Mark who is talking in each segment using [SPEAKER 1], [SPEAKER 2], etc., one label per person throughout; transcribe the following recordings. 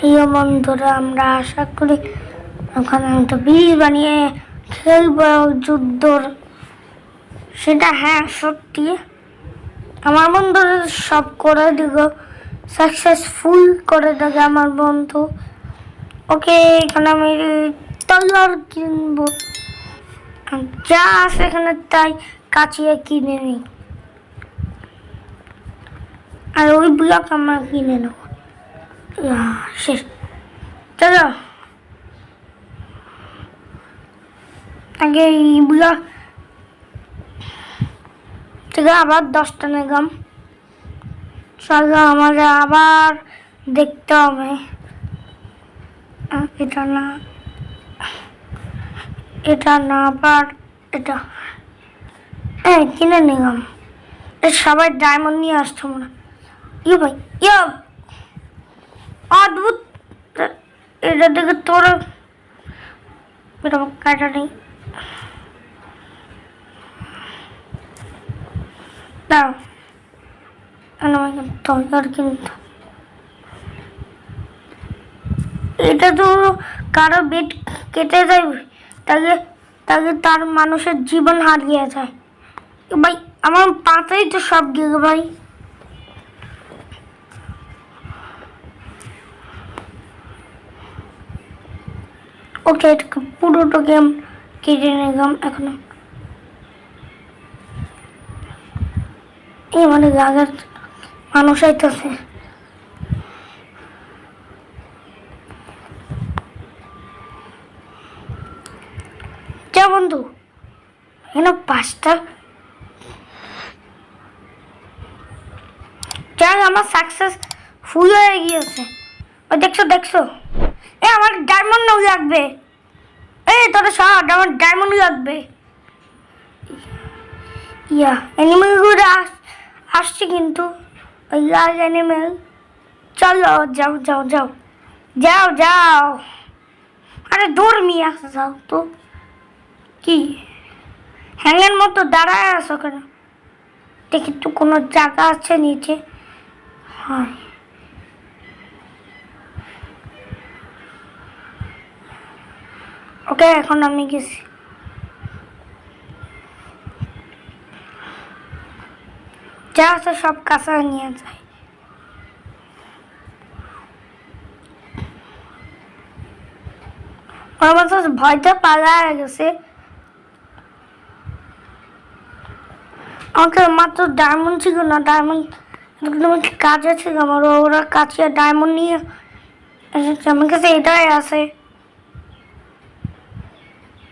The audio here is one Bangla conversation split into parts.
[SPEAKER 1] প্রিয় বন্ধুরা, আমরা আশা করি ওখানে একটা ব্রিজ বানিয়ে খেলব, যুদ্ধর। সেটা হ্যাঁ সত্যি। আমার বন্ধুরা সব করে দিব সাকসেসফুল করে দেবে আমার বন্ধু। ওকে এখানে আমি তলোয়ার কিনবো। যা আছে এখানে তাই কাছিয়ে কিনে নিই। আর ওই ব্লক আমরা কিনে নেব। চলো। আগে এইগুলো থেকে আবার দশটা নিলাম চলো আমাকে আবার দেখতে হবে। এটা না এটা না আবার এটা। হ্যাঁ কিনে নিলাম। সবাই ডায়মন্ড নিয়ে আসছে মনে হয়। ইয়ে ভাই ইয়ে অদ্ভুত। এটা দেখে তোর কাটা নেই। দাঁড়াও। আমাকে দরকার কিন্তু। এটা তো কারও বেড কেটে যায় তাকে তাকে তার মানুষের জীবন হারিয়ে যায়। ভাই, আমার পাতাই তো সব গেল ভাই। ওকে পুরোটাকে আমি কেটে নিলাম এখনও এই মানে রাগের মানুষ আইতেছে। যা বন্ধু, এখানে পাঁচটা। যাক আমার সাকসেস ফুল হয়ে গিয়েছে। দেখছ দেখছ? এ, আমার ডায়মন্ড লাগবে। এই, তোরা সব আমার ডায়মন্ড লাগবে। ইয়া অ্যানিমেলগুলো আস, আসছে কিন্তু। ওই লাল অ্যানিমেল চলো, যাও যাও যাও। যাও যাও। আরে, দূর মিয়া যাও তো। কি? হ্যাঙের মতো দাঁড়ায় আসো কেন? দেখি তো কোনো জায়গা আছে নিচে। হয়। ওকে, এখন আমি গেছি। যা আছে সব কাঁচা নিয়ে যায় আমার তো ভয়টা পালা গেছে। আমাকে মাত্র ডায়মন্ড ছিল না ডায়মন্ড একদম কাজে ছিল আমার, ওরা কাছে ডায়মন্ড নিয়ে এসেছে। আমার কাছে এটাই আছে।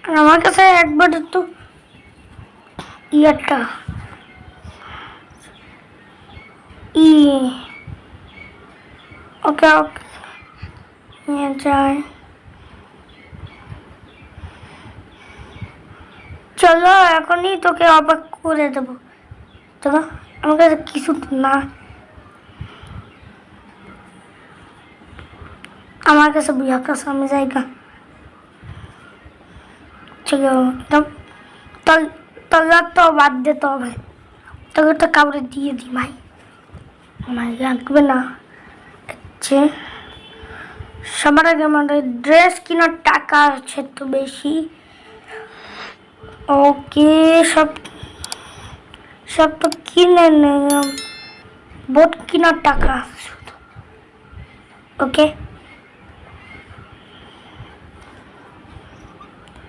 [SPEAKER 1] আর আমার কাছে একবার একটু ইয়েরটা ই ওকে ওকে নিয়ে যায় চলো এখনই তোকে অবাক করে দেবো চলো আমার কাছে কিছু না আমার কাছে বিয়া কাছে আমি জায়গা আছে তো বাদ দিতে হবে তোকে তো কাউরে দিয়ে দি ভাই। আমার লাগবে না। হচ্ছে সবার আগে আমাদের ড্রেস কেনার টাকা আছে তো বেশি। ওকে, সব সব তো কিনে নিলাম বোট কেনার টাকা শুধু ওকে।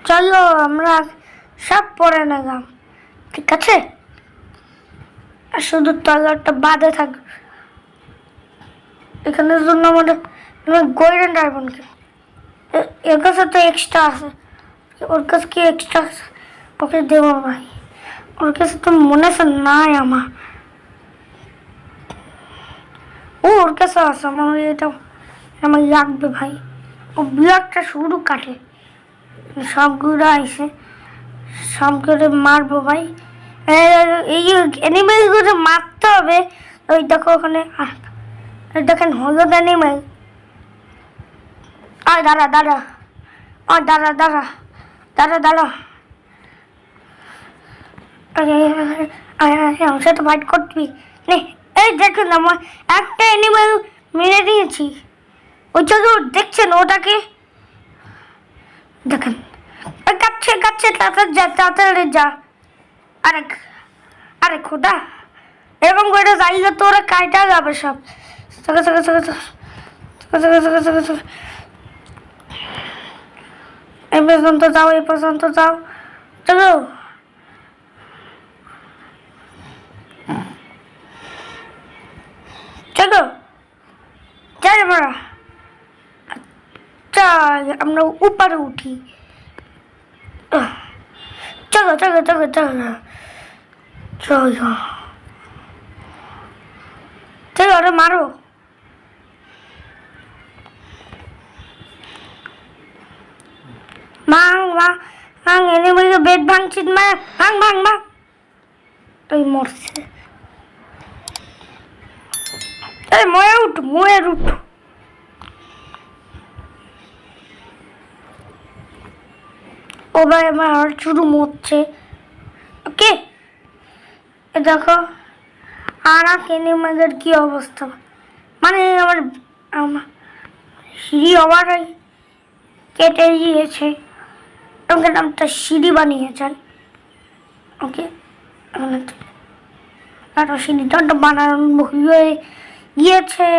[SPEAKER 1] চলো, আমরা সব পরে নিলাম। ঠিক আছে? আর শুধু তলারটা বাদে থাক। এখানের জন্য আমাদের গোল্ডেন ডায়মন্ড এর কাছে তো এক্সট্রা আছে। ওর কাছে কি এক্সট্রা আছে? ওকে দেবো ভাই। ওর কাছে তো মনে আছে নাই আমার। ও, ওর কাছে আছে। আমার এটা আমার লাগবে ভাই। ও বিরাটটা শুরু কাটে। সবগুলো আইসে সবগুলো মারবো ভাই। এই- অ্যানিমেলগুলো মারতে হবে ওই দেখো ওখানে দেখেন হলুদ অ্যানিমেল আয় দাঁড়া দাঁড়া। ও দাঁড়া দাঁড়া। দাঁড়া দাঁড়া। আরে আরে, আরে আরে আমার সাথে ফাইট করবি? নে এই দেখুন আমার একটা অ্যানিমেল মেরে দিয়েছি। ওই জায়গায় দেখছেন ওটাকে। দেখেন। তাড়াতাড়ি যা আরে আরে খোদা, এরকম করে যাইলে কাইটা যাবে সব। এই পর্যন্ত যাও, এই পর্যন্ত যাও। চলো। চলো। যাই আমরা। আমরা উপরে উঠি। 这个这个这个这个这个这个这马 mang mang mang এনে বলছে বেড ভাঙছি মানে ভাঙ ভাঙ ভাঙ তুই মরছে এই ময়া উঠ ময়ের উঠ ও ভাই আমার আর শুরু মরছে। ওকে দেখো, আর কেনে মাদের কি অবস্থা? মানে আমার আমার সিঁড়ি অবারাই কেটে গিয়েছে। ওকে নামটা সিঁড়ি বানিয়ে চাই ওকে আর সিঁড়িটা বানানো হয়ে গিয়েছে।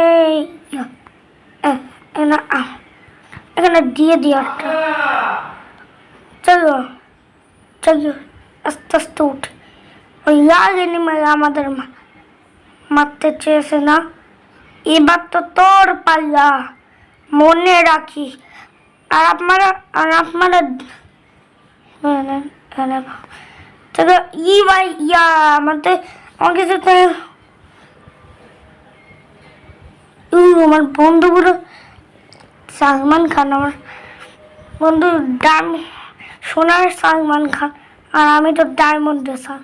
[SPEAKER 1] এখানে দিয়ে দিই একটা। চলো চলো আস্তে আস্তে উঠে ওই লাল এনিমেল আমাদের মা- মারতে চেয়েছে না এবার তো তোর পাল্লা মনে রাখিস আর আপনারা আর আপনারা এখানে এখানে তবে ই ভাই ইয়া আমাদের আমাকে সাথে উ আমার বন্ধুগুলো সালমান খান আমার বন্ধু ডাম সোনার সালমান খান আর আমি তো ডায়মন্ডের সাল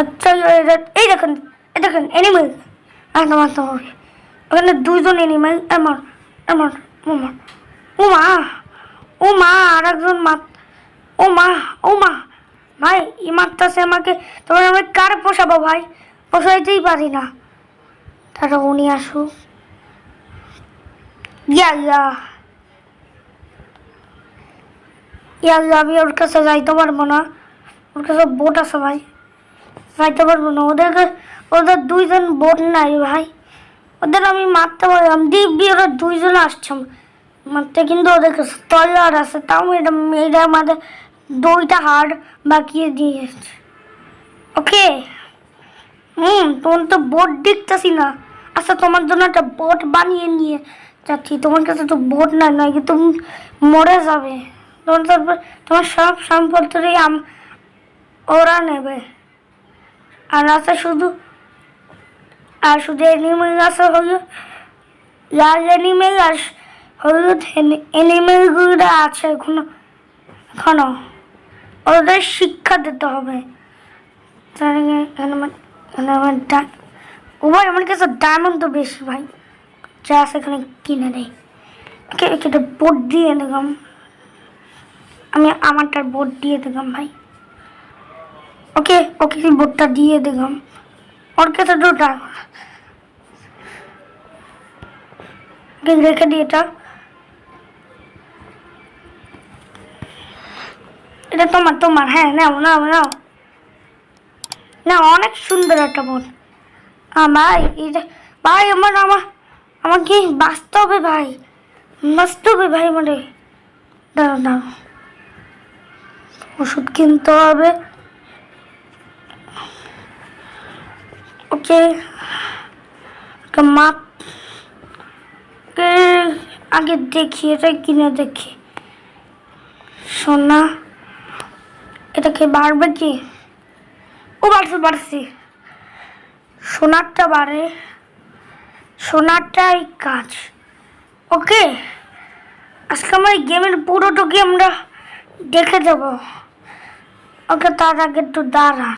[SPEAKER 1] আচ্ছা এই দেখেন এই দেখেন এনিমেল মারতে হবে। ওখানে দুজন এনিমেল আর একজন ভাই আমাকে। তোমার আমি কার পোষাবো ভাই? পোষাইতেই পারি না। তারা উনি আসুক। ইয়া ইয়া। ইয়া আমি ওর কাছে যাইতে পারব না। ওর কাছে বোট আছে ভাই। যাইতে পারব না। ওদেরকে ওদের দুইজন বোট নাই ভাই। ওদের আমি মারতে পারলাম দিব্যি ওরা দুইজন আসছে। মারতে কিন্তু ওদের কাছে তলোয়ার আছে। তাও এটা এটা আমাদের দুইটা হাড় বাকিয়ে দিয়েছে ওকে? হুম, তোমার তো বোট দেখতেছি না। আচ্ছা তোমার জন্য একটা বোট বানিয়ে নিয়ে যাচ্ছি। তোমার কাছে তো বোট না নয় তুমি মরে যাবে। তারপর তোমার সব সম্পত্তি ওরা নেবে। আর আছে শুধু আর শুধু এনিমেল আছে হলো লাল এনিমেল আর হলুদ এনিমেলগুলো আছে এখনও এখনও। ওদের শিক্ষা দিতে হবে। এখানে আমার কাছে ডায়মন্ড তো বেশি ভাই, যা এখানে কিনে নেই। ওকে একটা বোট দিয়ে দিলাম আমি আমারটার বোর্ড দিয়ে দিলাম ভাই। ওকে ওকে বোটটা দিয়ে দিলাম। ওর কাছে তো ওকে রেখে দিই এটা। এটা তোমার তোমার হ্যাঁ নাও নাও নাও। না অনেক সুন্দর একটা হ্যাঁ ভাই, এটা, ভাই, আমার আমার আমাকে বাঁচতে হবে ভাই? বাঁচতে হবে ভাই মানে দাঁড়াও দাঁড়াও। ওষুধ কিনতে হবে। ওকে ওকে আগে দেখি, এটা কিনে দেখি। সোনা এটাকে বাড়বে কি? ও, বাড়ছে বাড়ছে। সোনারটা বাড়ে। সোনারটাই কাজ। ওকে, আজকে আমরা গেমের পুরোটুকু আমরা দেখে দেবো ওকে তার আগে একটু দাঁড়ান